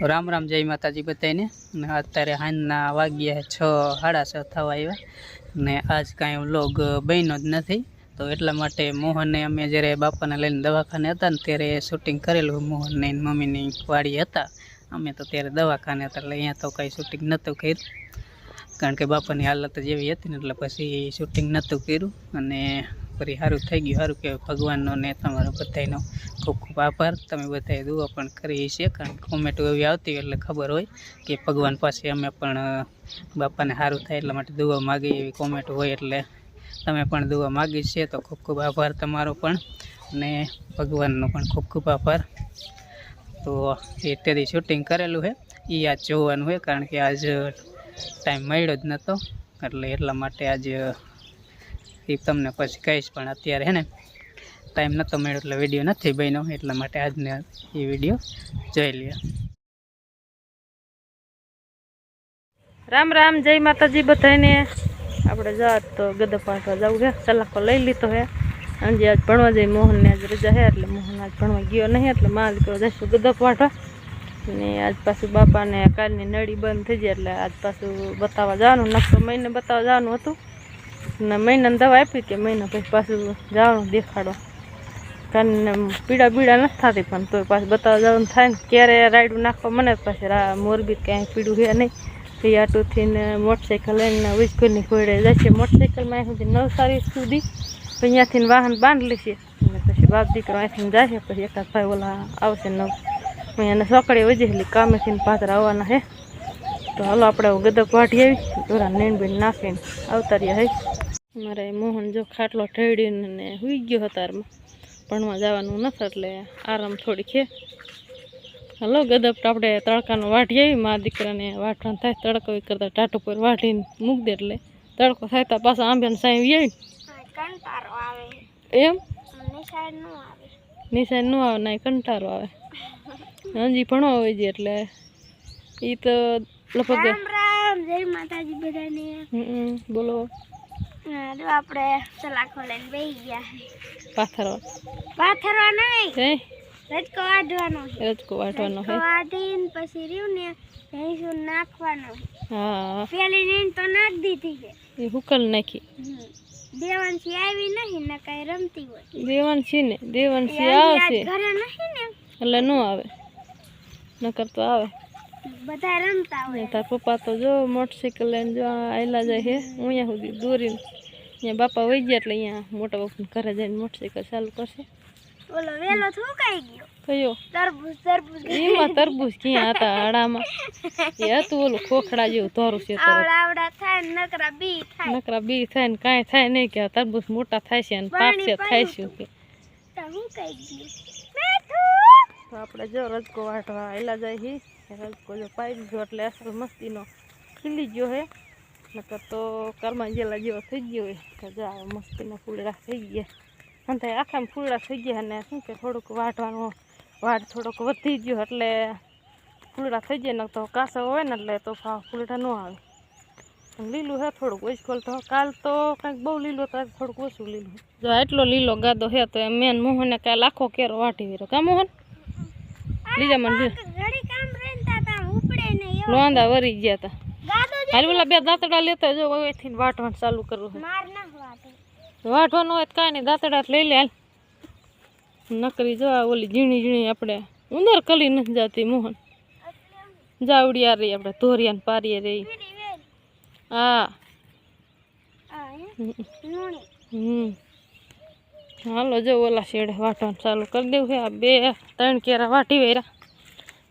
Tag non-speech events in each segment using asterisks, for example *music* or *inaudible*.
રામ રામ જય માતાજી બધાને ને અત્યારે હાંજના વાગ્યા છ, સાડા છ થવા આવ્યા. ને આજ કાંઈ વ્લોગ બન્યો જ નથી. તો એટલા માટે મોહનને અમે જ્યારે બાપાને લઈને દવાખાને હતા ને ત્યારે શૂટિંગ કરેલું મોહનને મમ્મીની વાડી હતા. અમે તો ત્યારે દવાખાને હતા એટલે અહીંયા તો કાંઈ શૂટિંગ નહોતું કર્યું. કારણ કે બાપાની હાલત જ એવી હતી ને એટલે પછી શૂટિંગ નહોતું કર્યું. અને ફરી સારું થઈ ગયું, સારું કહેવાય. ભગવાનનો ને તમારો બધાનો ખૂબ ખૂબ આભાર. તમે બધાએ દુઆ પણ કરી છે કારણ કે કોમેન્ટો એવી આવતી એટલે ખબર હોય કે ભગવાન પાસે અમે પણ બાપાને સારું થાય એટલા માટે દુઆ માગી એવી કોમેન્ટ હોય એટલે તમે પણ દુઆ માગી છે, તો ખૂબ ખૂબ આભાર તમારો પણ. અને ભગવાનનો પણ ખૂબ ખૂબ આભાર. તો એ તેથી શૂટિંગ કરેલું છે, એ આજ જોવાનું હોય કારણ કે આજ ટાઈમ મળ્યો જ નહોતો. એટલે એટલા માટે આજ એ તમને પછી કહીશ, પણ અત્યારે હે ને ટાઈમ નહોતો મળ્યો એટલે વીડિયો નથી બન્યો, એટલા માટે આજને એ વીડિયો જોઈ લ્યો. રામ રામ, જય માતાજી બધાને આપણે જાત તો ગદા પાઠવા જવું છે સલાખો લઈ લીધો હે સાંજે આજ ભણવા જઈ, મોહનને આજ રજા છે, એટલે મોહન આજ ભણવા ગયો નહીં, એટલે માં દીકરો જઈશું ગદા પાઠવા ને આજ પાછું બાપાને કાલની નળી બંધ થઈ જાય, એટલે આજ પાછું બતાવવા જવાનું નક્કો મહિને બતાવવા જવાનું હતું. ને મહિનાને દવા આપી કે મહિના પછી પાછું જવાનું દેખાડવા. કારણ પીડા બીડા નથી થતી પણ તોય પાછું બતાવવા જવાનું થાય ને. ક્યારે રાયડું નાખવા મને પાછી મોરબી ક્યાંય પીડું છે નહીં. પછી આટોથી ને મોટરસાઇકલ લઈને ઉજકોની જાય છે. મોટરસાઇકલમાં સુધી નવસારી સુધી. પછી અહીંયાથી વાહન બાંધલી છે. અને પછી બાપ દીકરો અહીંથી જાય છે. પછી એકાદ ભાઈ ઓલા આવશે નવ અહીંયાને સોકડે વજેલી કામેથી પાત્ર આવવાના હે તો હાલો આપણે ગદક વાટી આવી. દોરા નેણ નાખીને આવતા રહ્યા હે. મારે મોહન જો ખાટલો ઠેડીને ને હુઈ ગયો હતારમાં ભણવા જવાનું નથી એટલે આરામ થોડી છે. હલો ગદપ આપણે તડકાનો વાટી આવી. મા દીકરાને વાટવાનું થાય તડકો એ કરતાં ટાટો પર વાટીને મૂક દે એટલે. તડકો થાય તો પાછા આંબ્યાને સાંઈ આવી આવે. એમ? નિશાન ન આવે. ના કંટારો આવે. હજી ભણવા હોય છે એટલે. એ તો લગભગ રામ રામ. જય માતાજી બધાને. બોલો. જો આપણે સલાખો લઈને બેસી ગયા પાથરવા. પાથરવા નહીં. રજકો વાઢવાનો રજકો વાટવાનો હે વાઢીને પછી રહ્યું ને ભેંસું નાખવાનો હા. પેલી નીણ તો નાખ દીધી છે. એ હુકલ નાખી. દેવાંશી આવી નહીં ને કઈ રમતી હોય. દેવાંશી ને દેવાંશી આવશે. ઘરે નહીં ને એટલે ન આવે. નકર તો આવે. બધા રમતા હોય. તાર પપ્પા તો જો મોટરસાઇકલ લઈને જો આયલા જાય હે અહીંયા સુધી દોરીને અહીંયા બાપા વહી ગયા એટલે અહીંયા મોટા બાપુ ઘરે જઈને મોટરસાઇકલ ચાલુ કરશે. ઓલો વેલો થૂકાઈ ગયો. કયો? તરબૂચ તરબૂચ. એમાં તરબૂચ ક્યાં હતા આડામાં એ હતું ઓલું ખોખડા જેવું ધોરું છે આવડા આવડા થાય નકરા બી થાય. નકરા બી થાય ને કાંઈ થાય નહીં કે આ તરબૂચ મોટા થાય છે અને પાકશે થાય છે કે? હું કઈ ગયું. તો આપણે જો રજકો વાટવા આયલા જાય હી રજકો જો પાઈ દીધો એટલે અસલ મસ્તીનો ખીલી ગયો હે. નકર તો કર્મા જેલા જેવો થઈ ગયો હોય કે જો મસ્તીના ફૂલડા થઈ ગયા અને થાય આખામાં ફૂલડા થઈ ગયા અને શું કે થોડુંક વાટવાનું વાટ થોડોક વધી ગયો એટલે ફૂલડા થઈ જાય ને તો કાસો હોય ને એટલે તો ફૂલડા ન આવે લીલું હે થોડુંક ઓછકોલ તો કાલ તો કંઈક બહુ લીલું તો થોડુંક ઓછું લીલું જો એટલો લીલો ગાદો હે તો એમ મેન મોહને કાલ આખો કેરો વાટી વેરો. કા મોહન? લીજા મને લોંદા વરી ગયા તા. ગાદો હાલ ઓલા બે દાંતડા લેતા જો અહીંથી વાટવાનું ચાલુ કરવું છે. માર ના વાટે. વાટવાનું હોય તો કાંઈ નહીં દાંતડા લઈ લે હાલ. નકરી જો આ ઓલી ઝીણી ઝીણી આપણે ઉંદર કલી નથી જાતી મોહન. જાવડિયા રહી આપણે ધોરિયાને પારીએ રહી પીડી વેલ. હા. આ હે હમ. નુણી. હમ. હાલો જો ઓલા શેડે વાટવાનું ચાલુ કરી દેવું છે. આ બે ત્રણ કેરા વાટી વેરા. તો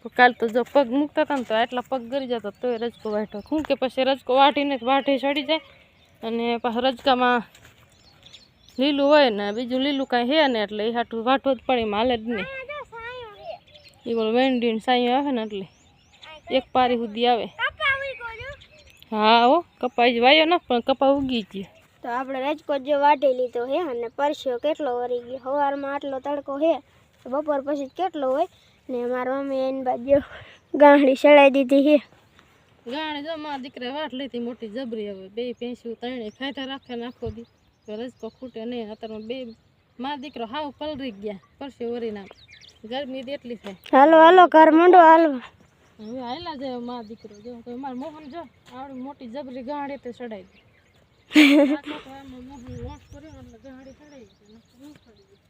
કાલ તો જો પગ મૂકતા હતા ને તો આટલા પગ ગરી જતા તોય રજકો વાટ્યો શું કે પછી રજકો વાટીને વાટી ચડી જાય અને પાછા રજકામાં લીલું હોય ને બીજું લીલું કાંઈ હે ને એટલે એ હાટું વાટો જ પડે માલે જ નહીં. એ બોલ વેંડીને સાંઈ આવે ને એટલે એક પારી સુધી આવે. હા હો, કપાઈ જ વાયો ને, પણ કપા ઉગી ગયો તો આપણે રજકો જે વાટી લીધો હે અને પરસ્યો કેટલો વરી ગયો? સવારમાં આટલો તડકો હે બપોર પછી કેટલો હોય? ને મારા મમ્મી એને બાજુ ગાંડી ચડાઈ દીધી હે ગાણે જો માં દીકરા વાટ લીધી મોટી જબરી હવે. બે ભેંસું ત્રણે ખાધા રાખે નાખો દી. તો રજકો ખૂટે નહીં અત્યારમાં બે માં દીકરો હાવ પલરી ગયા. પરસે વરી ના ગરમી એટલી થાય હાલો હાલો ઘર મંડો હાલો. હવે હાયલા જાય માં દીકરો. જો તો મારા મોહન જો આવડી મોટી જબરી ગાડી તે ચડાઈ દી *laughs*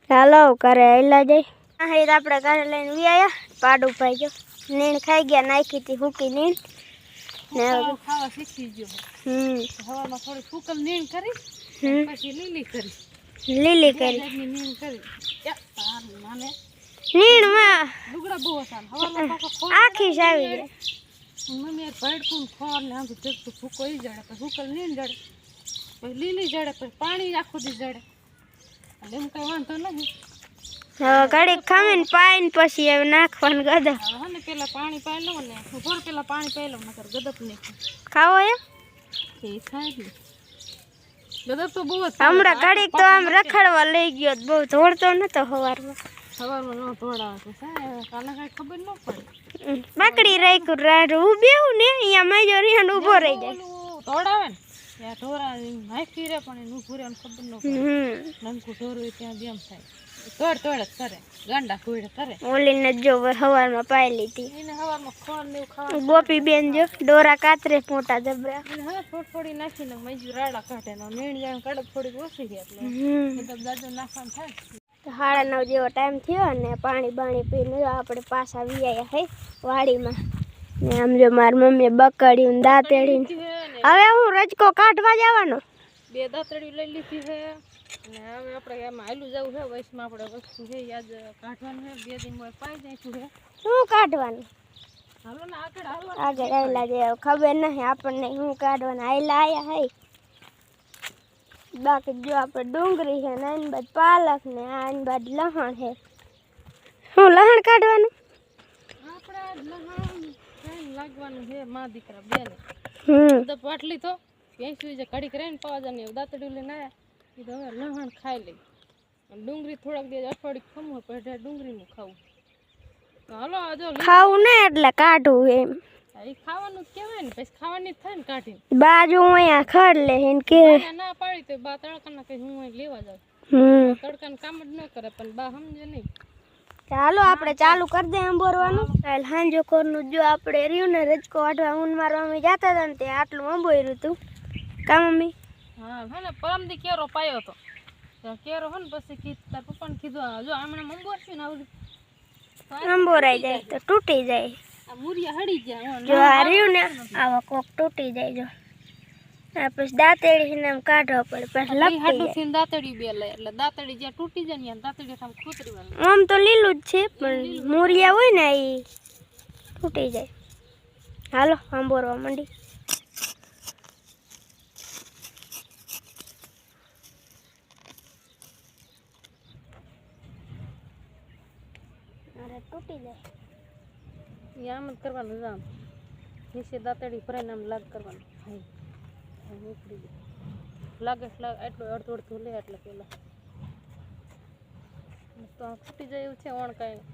હાલો કરે એમાં મોહન ગઈ ગઈ. હેર આપણે ઘરે લઈને વ્યાયા પાડું ભાઈ ગયો. નીણ ખાઈ ગયા નાખી હતી ફૂકી નીણ. ને ખાવા શીખી ગયો. હમ. હવામાં થોડી ફૂકલ નીણ કરી પછી લીલી કરી. લીલી કરી. નીણ કરી. યા, તારી લુગડા બહુ હતા હવામાં આખી જ આવી જાય મમ્મી ભડકું ખોર ને આમ ફૂકો ઈ જડે. પછી ફૂકલ નીણ જડે. પછી લીલી જડે પછી પાણી આખું દી જડે. એટલે એમ કઈ વાંધો નથી. ઘડીક ખામીને પાઈને પછી હવે નાખવાનું ગદપ ને પેલા પાણી પાઈ લઉં ને ઉપર પેલા પાણી પાઈ લઉં નકર ગદપ ને ખાવો એમ? એ થાય ગદપ તો બહુ હમણાં ઘડીક તો આમ રખડવા લઈ ગયો તો બહુ ધોડતો નતો સવારમાં સવારમાં ન ધોડાવે કાલે કાંઈ ખબર ન પડે. હમ, રાખ્યું રાડ હું બેહું ને અહીંયા મેજો રીહન ઊભો રહી જાય. ધોડાવે ને. ત્યાં ઢોરા નાખી રે પણ એનું પૂરે ખબર ન પડે. હમ. ઢોરું ત્યાં જેમ થાય. તોડ તોડ કરે. ગાંડા કુડ કરે. ઓલીને જો સવારમાં પાઈ લીધી. એને હવામાં ખોન ને ખાવા ગોપી બેન જો ડોરા કાતરે મોટા જબરા. હા થોડ થોડી નાખીને મજૂર રાડા કાઢે ને મેણ જાણ કડક થોડી ઓછી છે એટલે. તો દાદો નાખવાનું થાય સાડા નવ જેવો ટાઈમ થયો અને પાણી બાણી પીને આપણે પાછા વિયા હે વાડીમાં. ને આમ જો મારી મમ્મીએ બકડ્યું ને. દાંતેડી હવે હું રજકો કાઢવા જવાનો. બે દાંતેડી લઈ લીધી છે અને હવે આપણે એમાં હાલું જવું છે વયસમાં આપણે વસ્તુ છે યાદ કાઢવાનું છે. બે દિન પાઈ દઈશું છે. શું કાઢવાનું? હાલો ને આગળ હાલો. આગળ આવેલા જે ખબર નહીં આપણને શું કાઢવાના? આયલા આયા હે બાકી જો આપણે ડુંગળી છે ને આની બાદ પાલક ને આની બાદ લહણ છે. શું લહણ કાઢવાનું? આપણે લહાણ ખાઈને લાગવાનું છે મા દીકરા બેને. હમ. તો પાટલી તો ભેંસું જે કડીક રહીને પાવા જાય દાંતડી લઈને આવ્યા એ તો હવે લહણ ખાઈ લઈ અને ડુંગળી થોડાક દિવસ અઠવાડિયે ખમવું પડે ડુંગળીનું ખાવું. તો હાલો આ જો લીલી- ખાવું ને એટલે કાઢવું એમ. આ ઈ ખાવાનું જ કહેવાય ને પછી ખાવાની જ થાય ને કાઢીને. બાજુ અહીંયા ખડ લે એને કે બાને ના પાડી તો બા તડકાના કઈ હું અહીં લેવા જાઉં. હમ. તડકાનું કામ જ ન કરે પણ બા સમજે નહીં. ચાલો આપણે ચાલુ કરી દે અંબોરવાનું કાલ હાંજો કોરનું જો આપણે રહ્યું ને રજકો વાટવા ઊન મારવા અમે જતા હતા ને તે આટલું અંબોર્યું હતું કા મમ્મી? હા હે ને પરમદી કેરો પાયો હતો. તો કેરો હે ને પછી કી તાર પપ્પાને કીધું જો હમણાં મંગોર છે ને આવડું અંબોરાઈ જાય તો તૂટી જાય. આ મુરિયા હડી ગયા જો આ રહ્યું ને આવા કોક તૂટી જાય જો. પછી દાંતેડી ને કાઢવો પડે પછી લપટી દાંતડી બે લે એટલે દાંતડી જ્યાં તૂટી જાય ને દાંતડી આમ ખોતરી વાળી. આમ તો લીલું જ છે પણ મૂરિયા હોય ને એ તૂટી જાય. હાલો આંબોરવા માંડી. તૂટી જાય. આમ જ કરવાનું આમ. નીચે દાંતડી ભરાઈને આમ લાગ કરવાનું. હાઈ હાઈ જાય લાગે લાગે એટલું અડધું અડધું લે એટલે પેલા. તો આ ફૂટી જાય એવું છે ઓણ કાંઈ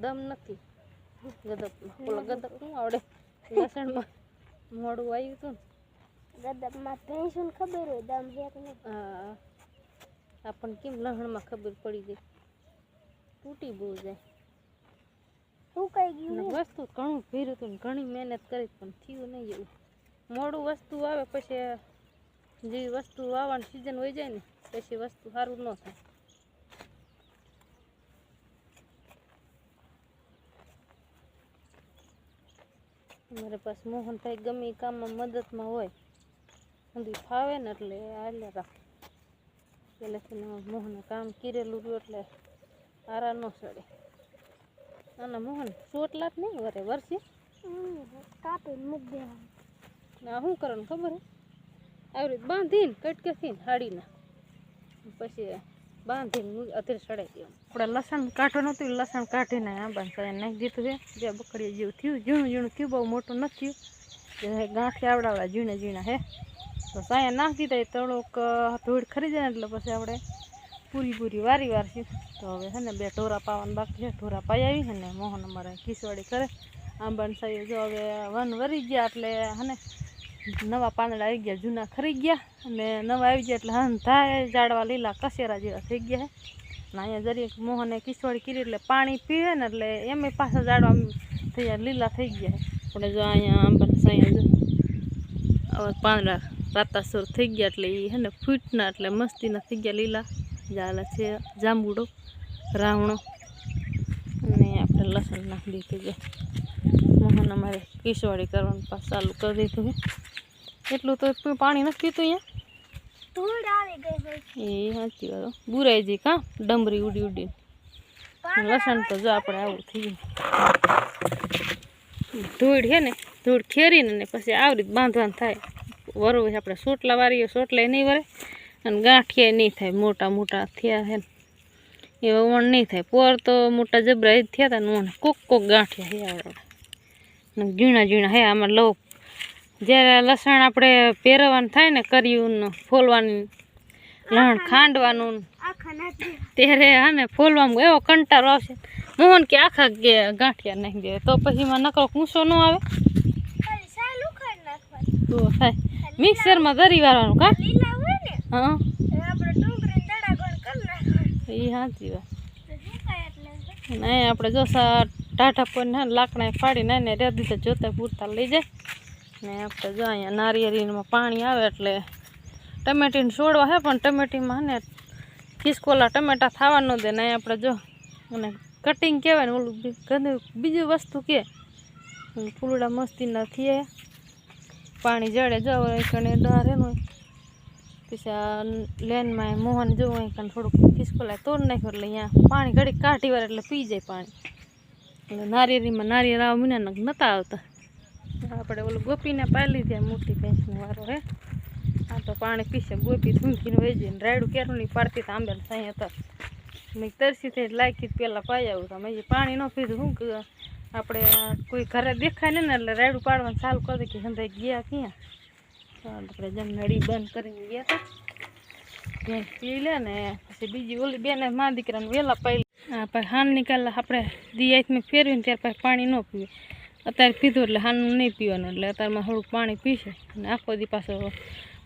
દમ નથી. ગદપ ઓલા ગદપ શું આવડે. લસણમાં મોડું આવ્યું હતું ને. ગદપમાં ભેંસું ખબર હોય દમ હે હા. આપણને કેમ લહણમાં ખબર પડી જાય? તૂટી બહુ જાય. ગયું વસ્તુ ઘણું ભીરું હતું ઘણી મહેનત કરી પણ થયું નહીં એવું. મોડું વસ્તુ આવે પછી જે વસ્તુ વાવવાની સિઝન હોય જાય ને પછી વસ્તુ સારું ન થાય. મારે પાસે મોહનભાઈ ગમે કામમાં મદદમાં હોય સુધી ફાવે ને એટલે હાલે રાખ. પહેલેથી મોહને કામ કરેલું રહ્યું એટલે આરા ન સડે. આના મોહન ચોટલા જ નહીં વરે વરસી? કાપી મૂક દેવા ના શું કરવાનું ખબર હે? આવી રીતે બાંધીને કટકેથી હાડીના. પછી બાંધીને અત્યારે સડાઈ દેવાનું આપણે લસણ કાઢવાનું હતું લસણ કાઢીને આંબાને સાયા નાખી દીધું છે જે બકડીએ જેવું થયું ઝીણું ઝીણું થયું બહુ મોટું નથી થયું. ગાંઠે આવડાવડા ઝીણા ઝીણા હે. તો સાયા નાખી દીધા એ થોડોક અ, ધૂળ ખરી જાય એટલે પછી આપણે પૂરી પૂરી વારી વારસી તો હવે છે ને બે ઢોરા પાવાના બાકી છે. ઢોરા પાઈ આવી છે મોહન અમારે ખીસવાડી કરે. આંબાની સાયું જો હવે વન વરી ગયા એટલે હને નવા પાંદડા આવી ગયા, જૂના ખરી ગયા. અને નવા આવી ગયા એટલે હન થાય ઝાડવા લીલા કસેરા જેવા થઈ ગયા અને અહીંયા જરીક મોહને કિસવાડી કરી એટલે પાણી પીવે ને એટલે એમે પાછા ઝાડવા થઈ લીલા થઈ ગયા પણ જો અહીંયા આંબાના આવા પાંદડા રાતાસુર થઈ ગયા એટલે એ હે ને ફૂટના એટલે મસ્તીના થઈ ગયા લીલા. જાલા છે જાંબુડો રાવણો અને આપણે લસણ નાખી દીધું છે. મોહન અમારે કિસવાડી કરવાનું પાછું ચાલુ કરી દીધું છે. એટલું તો પાણી નથી પીતું અહીંયા? એ સાચી વાત બુરાઈ જઈ કાં? ડમરી ઉડી ઉડીને. લસણ તો જો આપણે આવું થઈ ગયું. ધૂળ છે ને ધૂળ ખેરીને પછી આવી રીતે બાંધવાનું થાય. વરવું આપણે સોટલા વારીએ સોટલા નહીં વરે. અને ગાંઠિયા નહીં થાય મોટા મોટા થયા હે એવા વણ નહીં થાય. પોર તો મોટા જબરા જ થયા હતા ને વણ કોક કોક ગાંઠિયા હે આવડે. ઝીણા ઝીણા હે આમાં લવ જ્યારે લસણ આપણે પહેરવાનું થાય ને કર્યું ફોલવાની લણ ખાંડવાનું ત્યારે હા ને ફોલવામાં એવો કંટાળો આવશે. મોહન કે આખા કે ગાંઠિયા નાખી દે તો પછી એમાં નકરો કૂંસો ન આવે. તો થાય. મિક્સરમાં દરી વાળવાનું કા? હોય હા? એ સાચી વાત. અહીંયા આપણે જો ટાટા પર ને લાકડા ફાડીને એને રેડી તો જોતા પૂરતા લઈ જાય. ને આપણે જો અહીંયા નારિયેરીમાં પાણી આવે એટલે ટમેટીને છોડવા હે પણ ટમેટીમાં ને ખિસકોલા ટમેટા થવા ન દે. ને આપણે જો અને કટિંગ કહેવાય ને ઓલું ગંદુ બીજું વસ્તુ કે ફૂલડા મસ્તીના નથી પાણી જડે જો હવે કણે ડારે નો પછી લેનમાં મોહન જોવું અહીં કાંઈ થોડુંક ખિસકોલાય તોડ નાખ્યો એટલે અહીંયા પાણી ઘડી કાઢી વાર એટલે પી જાય પાણી. એટલે નારિયેળીમાં નારિયેળ આવા મીના નતા આવતા. આપણે ઓલું ગોપીને પાલી દે મોટી ભેંસનો વારો હે. આ તો પાણી પીશે, ગોપી થૂંકીને વહી જઈને રાયડું ક્યારું નહીં પાડતી તો આંબેલ સાંઈ હતા. મેં તરસી થઈ લાયકી પહેલાં પાઈ આવું તો. મેં પાણી ન પીધું શું આપણે કોઈ ઘરે દેખાય ને એટલે રાયડું પાડવાનું ચાલુ કરી કે સંધાઈ ગયા ક્યાં? આપણે નળી બંધ કરીને ગયા હતા પી લે પછી બીજી ઓલી બેને મા દીકરાને વહેલા પાઈ હાન નિકાલ આપણે દિયાતમાં ફેરવીને ત્યાર પછી પાણી ન પીએ. અત્યારે પીધું એટલે હાનનું નહીં પીવાનું, એટલે અત્યારમાં થોડુંક પાણી પીશે. અને આખો દી પાછો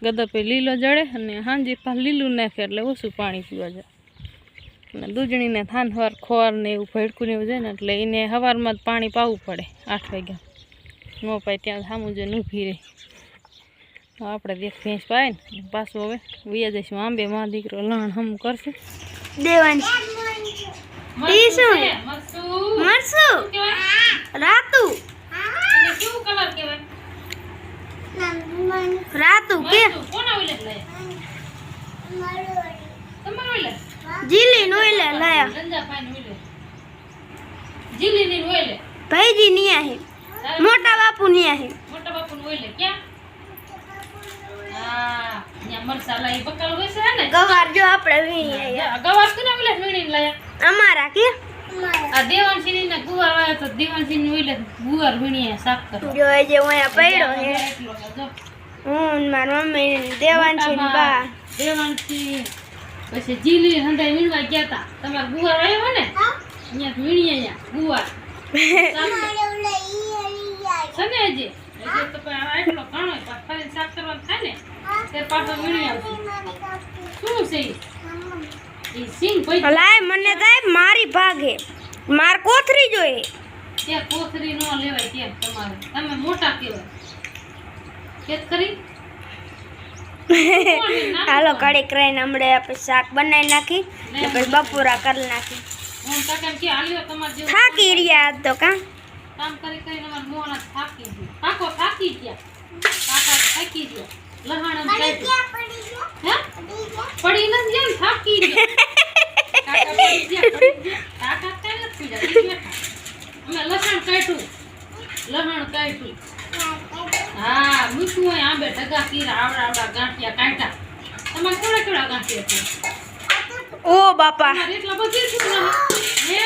ગદર પછી લીલો જડે અને હાંજી પાછું લીલું નાખે એટલે ઓછું પાણી પીવા જાય. અને દૂધણીને થાન હવાર ખોર ને એવું ભડકું ને એવું જાય ને એટલે એને સવારમાં જ પાણી પાવું પડે આઠ વાગ્યા. ન પાય ત્યાં સામું જોઈને ઊભી રહી. આપણે દેખ ફેંસ પાય ને. પાછું હવે વૈયા જઈશું. આંબે માં દીકરો લણ હમ કરશે. રાતુ. રાતુ કે? જીલી નોઈલે લાયા. ભાઈજી હે. મોટા બાપુ હે. મોટા બાપુ ક્યાં? હા ત્યાં મરસાલા એ બકાલ હોય છે ને. ગવાર જો આપણે વીણી ગવાર કોને ઓલે વીણીને લાયા? અમારા કે? આ દેવાનસિંહ ને ગુવાર વાયો તો દેવાનસિંહ ને ઓલે ગુવાર વીણીએ શાક કરો. જો એ જે અહીંયા પડ્યો હે. એટલો છે, જો. હું ને મમ્મી ને દેવાંશી બા. દેવાનસિંહ પછી જીલી હંધાઈ વીણવા ગયા તા. તમારે ગુવાર આવ્યો ને અહીંયા વીણીએ ગુવાર. *laughs* છે ને હજી હજી તો પણ આ એટલો ઘણો પાછો ફરીને શાક કરવાનું થાય ને તે પાછો વીણી આવશે શું છે? ઈ? ઈ સિંગ ભાઈ લાય મને થાય મારી ભાગે. માર કોથરી જોઈએ ત્યાં કોથરી ન લેવાય ત્યાં તમારે? તમે મોટા કહેવાય. ખેત કરી? *laughs* હાલો કડીક રહીને હમણાં આપણે શાક બનાવી નાખી ને પછી બપોરા કરી નાખી હું કાકા કે હાલ્યો તમારે જેવું થાકી રહ્યા આજ તો કા? કામ કરી કરીને અમાર મોણા થાકી ગયું. પાકા પાકી ગયા. કાકા થાકી ગયા લહાણ હે? પડી નથી ગયા ને થાકી ગયા. કાકા પડી ગયા પડી ગયા. કાકા કઈ નથી ગયા અમે લસણ કાઢ્યું. લહાણ કાઢ્યું. હા મૂકવું હોય આંબે ઢગા કીરા આવડા આવડા ગાંઠિયા કાઢ્યા. તમારે કોડા કેવડા ગાંઠિયા છે? ઓ બાપા. એટલા બધી છોકરા હે?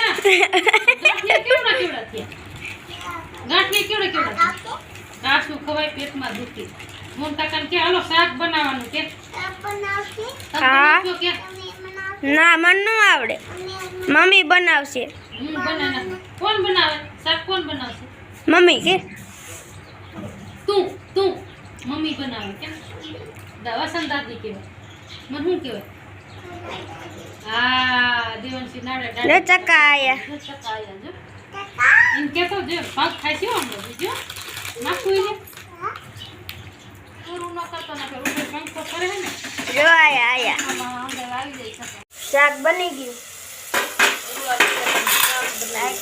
ગાંઠિયા કેવડા કેવડા થયા? ગાંઠિયા કેવડે કેવડે? થયા ખવાય પેટમાં દુખી. મોન કાન કે હાલો શાક બનાવવાનું કે. હા. કે? ના મને ન આવડે. મમ્મી બનાવશે. હું બનાવી કોણ બનાવે? શાક કોણ બનાવશે? મમ્મી કે. તું તું. મમ્મી બનાવે કેમ દવા દાદી કહેવાય. મને શું કહેવાય? હા દેવનસિંહ નાડે ચકાયા. ચકા ચકાયા જો એમ કહેતો જે ભાગ છે આમ બીજો નાખવું છે પૂરું ન કરતો ને કે રૂપિયા પંખો કરે ને. જો આયા આયા. શાક બની ગયું.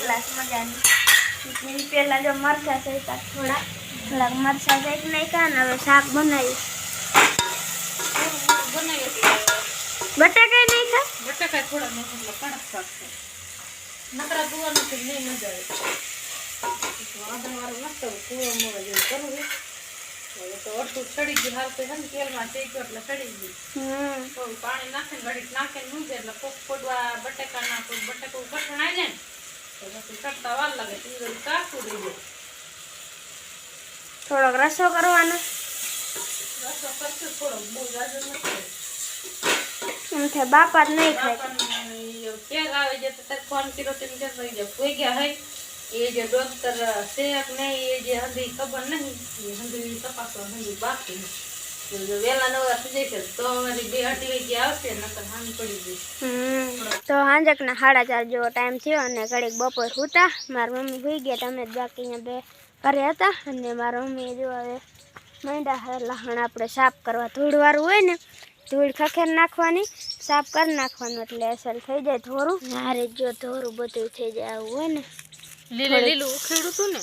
ગ્લાસ મજાની એની પહેલા જો મરચા શેકા થોડા. થોડાક મરચા શેક નાખ્યા ને હવે શાક બનાવ્યું. બટાકા નાખ્યા? બટાકા થોડા કણક શાક નકરા તુવાનું તો નહીં મજા આવે આદણવાળું મસ્ત કુવો મોળો જેવું કરવું હવે તો અડધું ચડી ગયું હાલ તો છે ને તેલમાં શેક્યો એટલે ચડી ગયું હમ થોડું પાણી નાખીને ઘડીક નાખીને મૂકે એટલે કોક ફોડવા બટાકા નાખો બટાકું કઠણ આવી જાય ને તો પછી ચડતા વાર લાગે તો એ કાચું રહી જાય થોડોક રસો કરવાનો રસો કરશું થોડોક બહુ જાજો નથી એમ થાય બાપા જ નહીં ખાય આપણને ઈ કેર આવે છે તો તારે ફોન કર્યો તેમ કે થઈ જાય કોઈ ગયા હોય એ જે ડોક્ટર છે કે નહીં એ જે હંધી ખબર નહીં એ હંધી તપાસવા હંધી બાકી છે. તો જો વહેલા નવરા થઈ જશે તો અમારી બે અઢી વાગે આવશે નકર હાની પડી જશે હમ તો હાંજકના સાડા ચાર જેવો ટાઈમ થયો અને ઘડીક બપોર સૂતા મારી મમ્મી સુઈ ગયા તમે જ બાકી અહીંયા બે ઘરે હતા અને મારા મમ્મીએ જો હવે માંડા હે લહણ આપણે સાફ કરવા ધૂળવાળું હોય ને ધૂળ ખખેર નાખવાની સાફ કરી નાખવાનું એટલે અસલ થઈ જાય થોડું હારે જો થોડું બધું થઈ જાય આવું હોય ને. લીલું લીલું ઉખેડું હતું ને?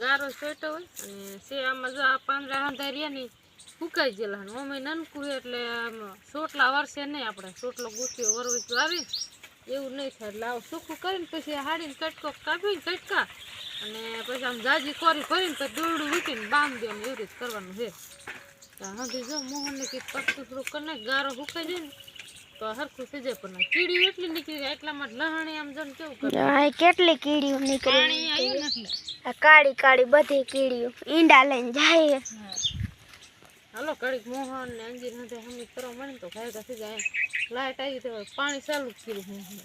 ગારો સોટો હોય અને સે આમાં જો આ પાંદડા હંધાર્યા ને સુકાઈ ગયેલા અમે નનકું એટલે આમ સોટલા વરસે નહીં આપણે. સોટલો ગુથ્યો વરવીતું આવી. એવું નહીં થાય એટલે આવું સૂકું કરીને પછી હાડીને કટકો કાપીને કટકા અને પછી આમ જાજી કોરી કરીને પછી દોરડું વીટીને બાંધ એવી રીતે કરવાનું છે. હંધી જો મોહનને કીધું પત્તું થોડું કરી નાખ ગારો ફૂંકાઈ જાય ને તો હરખું થઈ જાય પણ કીડી એટલી નીકળી એટલામાં લહાણી આમ જો કેવું કરે. કેટલી કીડીઓ નીકળી પાણી આવ્યું એટલે આ કાળી કાળી બધી કીડીઓ ઈંડા લઈને જાય હાલો કડીક મોહન ને અંજીર નથી હમી કરવા મળે તો ફાયદા થઈ જાય. લાઈટ આવી તો પાણી ચાલુ જ કર્યું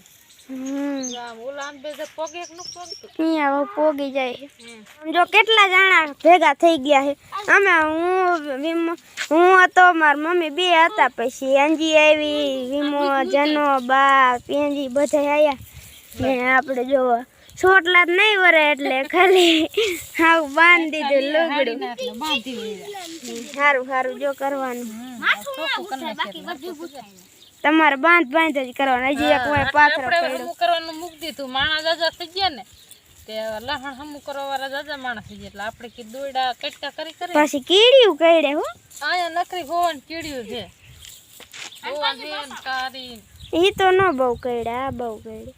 પગે જાય જો કેટલા જણા ભેગા થઈ ગયા છે. અમે હું વીમો હું હતો મારી મમ્મી બે હતા પછી અંજી આવી વીમો જનો બા પેંજી બધા આવ્યા ને આપણે જો છોટલા જ નહીં વરે એટલે ખાલી હાવ બાંધી દીધું લુગડું. સારું સારું જો કરવાનું. તમારે બાંધ બાંધ જ કરવાનું. હજી એક હોય પાથરો પડ્યો. કરવાનું મૂકી દીધું. માણસ જાજા થઈ ગયા ને તે લહણ હમું કરવા વાળા જાજા માણસ થઈ ગયા. એટલે આપણે કી દોડા કટકા કરી કરી. પછી કીડ્યું કઈડે હો. આયા નકરી હોવાનું કીડ્યું છે. હોવાન કારી એ તો ન બહુ કઈડા આ બહુ કઈડે